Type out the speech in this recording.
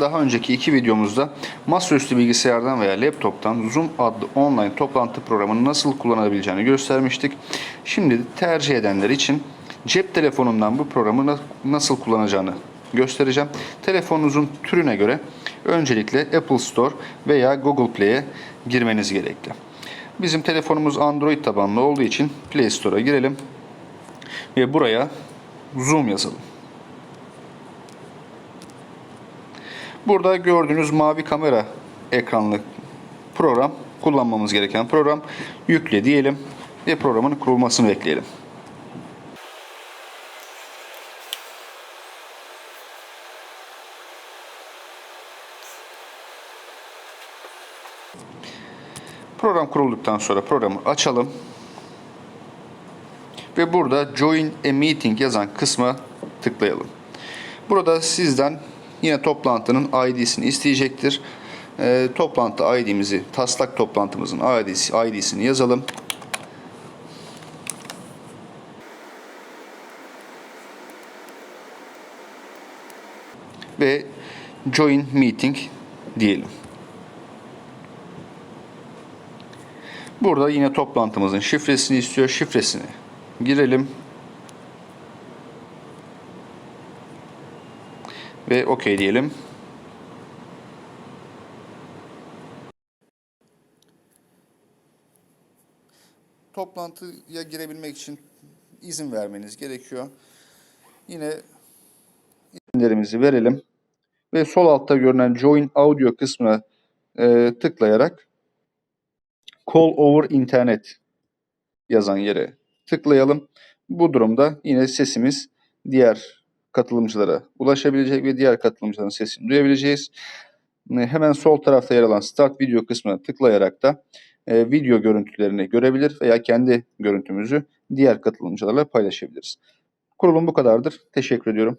Daha önceki iki videomuzda masaüstü bilgisayardan veya laptoptan Zoom adlı online toplantı programını nasıl kullanabileceğini göstermiştik. Şimdi tercih edenler için cep telefonundan bu programı na- nasıl kullanacağını göstereceğim. Telefonunuzun türüne göre öncelikle Apple Store veya Google Play'e girmeniz gerekli. Bizim telefonumuz Android tabanlı olduğu için Play Store'a girelim ve buraya Zoom yazalım. Burada gördüğünüz mavi kamera ekranlı program kullanmamız gereken program. Yükle diyelim ve programın kurulmasını bekleyelim. Program kurulduktan sonra programı açalım. Ve burada Join a Meeting yazan kısma tıklayalım. Burada sizden yine toplantının ID'sini isteyecektir. Ee, toplantı ID'mizi, taslak toplantımızın ID'si, ID'sini yazalım. Ve Join Meeting diyelim. Burada yine toplantımızın şifresini istiyor. Şifresini girelim. Ve OK diyelim. Toplantıya girebilmek için izin vermeniz gerekiyor. Yine izinlerimizi verelim. Ve sol altta görünen Join Audio kısmına e, tıklayarak Call over Internet yazan yere tıklayalım. Bu durumda yine sesimiz diğer katılımcılara ulaşabilecek ve diğer katılımcıların sesini duyabileceğiz. E, Hemen sol tarafta yer alan Start Video kısmına tıklayarak da e, video görüntülerini görebilir veya kendi görüntümüzü diğer katılımcılarla paylaşabiliriz. Kurulum bu kadardır. Teşekkür ediyorum.